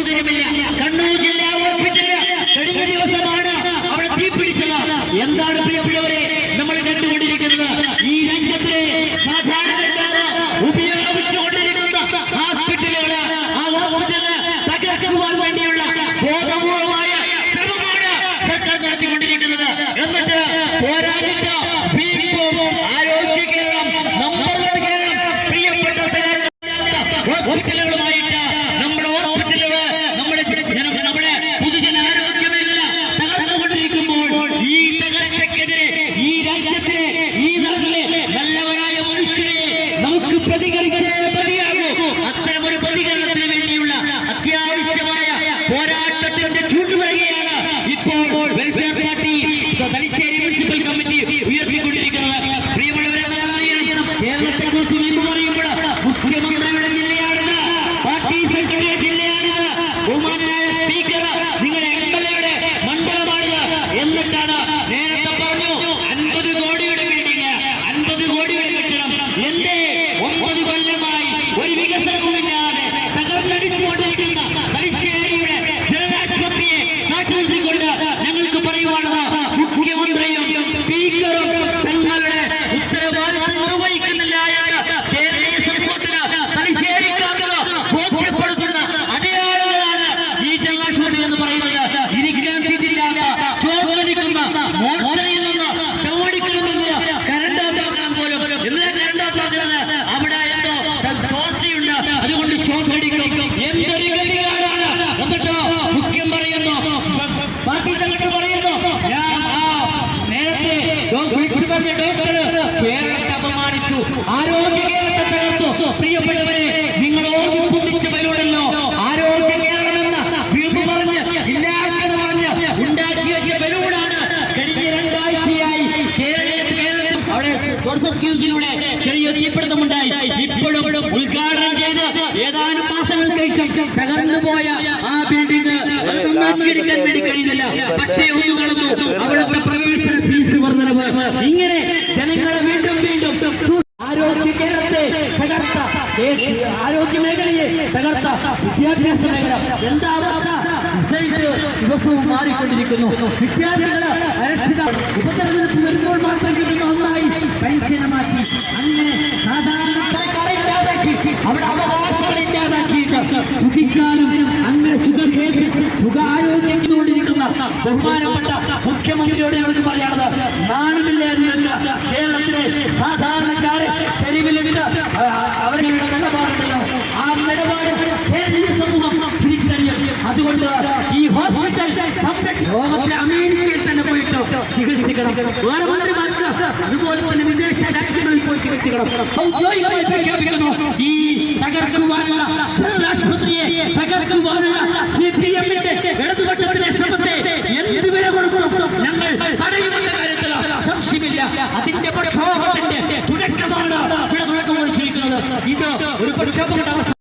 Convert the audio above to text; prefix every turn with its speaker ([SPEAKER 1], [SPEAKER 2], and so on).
[SPEAKER 1] പ്രയോജനമില്ല കണ്ണൂർ ജില്ലാ ഓഫീസിന് കഴിഞ്ഞ ദിവസമാണ് അവിടെ തീപിടിച്ചത് എന്താണ് പ്രിയപ്പെട്ടവരെ നമ്മൾ കണ്ടുകൊണ്ടിരിക്കുന്നത്? ഈ രാജ്യത്തെ സാധാരണക്കാര് ഉപയോഗിച്ചുകൊണ്ടിരിക്കുന്ന ഹോസ്പിറ്റലുകൾ ആ ഹോസ്പിറ്റൽ തകർക്കുവാൻ വേണ്ടിയുള്ള ബോധപൂർവമായ ശ്രമമാണ് സർക്കാർ നടത്തിക്കൊണ്ടിരിക്കുന്നത്. എന്നിട്ട് speaker. പറഞ്ഞ ഡോക്ടർ കേരളത്തെ അപമാനിച്ചു. ആരോഗ്യ കേരളത്തെ തകർത്തു. പ്രിയപ്പെട്ടവരെ നിങ്ങൾ ഓർമ്മിപ്പിച്ച പേരുണ്ടല്ലോ ആരോഗ്യ കേരളമെന്ന വീമ്പ് പറഞ്ഞ് ഇല്ലാത്തത് പറഞ്ഞ് ഉണ്ടാക്കിയ ബലൂടാണ് കഴിഞ്ഞ രണ്ടാഴ്ചയായി അവിടെ സ്കീൽസിലൂടെ ചെറിയ തീപിടുത്തമുണ്ടായി. ഇപ്പോഴും ഉദ്ഘാടനം ചെയ്ത് ഏതാനും മാസങ്ങൾ ശേഷം തകർന്നു പോയ ആ ബിൽഡിംഗ് നന്നാക്കിയെടുക്കാൻ വേണ്ടി കഴിയുന്നില്ല. പക്ഷേ ഒന്ന് നടന്നു അവിടുത്തെ പ്രവേശന ഫീസ് വർധനവ് ഇങ്ങനെ ജനങ്ങളെ വീണ്ടും വീണ്ടും ചൂ- ആരോഗ്യ കേരളത്തെ തകർത്ത. ആരോഗ്യ മേഖലയെ തകർത്ത. വിദ്യാഭ്യാസ മേഖല. എന്താ അവസ്ഥ റിസൾട്ട് ദിവസവും മാറിക്കൊണ്ടിരിക്കുന്നു. വിദ്യാർത്ഥികൾ അരക്ഷിത ഉപതെരഞ്ഞെടുപ്പ് വരുമ്പോൾ മാത്രം കിട്ടുന്ന ഒന്നായി പെൻഷന് മാറ്റി അങ്ങനെ സാധാരണക്കാരെ ഇല്ലാതാക്കി. അവിടെ അവകാശങ്ങൾ ഇല്ലാതാക്കിയിട്ട് സുഖിക്കാനും അങ്ങനെ സുഖകേസ് സുഖാരോഗ്യത്തിനോടിരിക്കുന്ന ബഹുമാനപ്പെട്ട മുഖ്യമന്ത്രിയോട് ഞങ്ങൾക്ക് പറയാനുള്ളത് നാണമില്ലേ നിങ്ങൾക്ക് കേരളത്തിലെ അതുകൊണ്ട് ഈ ഹോസ്പിറ്റൽ ലോകത്തിലെ അമേരിക്കയിൽ തന്നെ പോയിട്ട്? ചികിത്സിക്കണം. വേറെ മന്ത്രിമാർക്ക് അതുപോലെ തന്നെ വിദേശ രാജ്യങ്ങളിൽ പോയി ചികിത്സിക്കണം. ഔദ്യോഗികമായി പ്രഖ്യാപിക്കുന്നു ഈ തകർക്കുവാനുള്ള ആശുപത്രിയെ തകർക്കുവാനുള്ള സി പി എമ്മിന്റെ ഇടതുപക്ഷത്തിന്റെ ശ്രമത്തെ എന്ത് വില കൊടുക്കും ഞങ്ങൾ തടയുമെന്ന കാര്യത്തിൽ സംശയമില്ല. അതിന്റെ പ്രക്ഷോഭത്തിന്റെ തുടക്കമാണ് ഇവിടെ തുടക്കം കുറിച്ചിരിക്കുന്നത്. ഇത് ഒരു പ്രക്ഷോഭത്തിന്റെ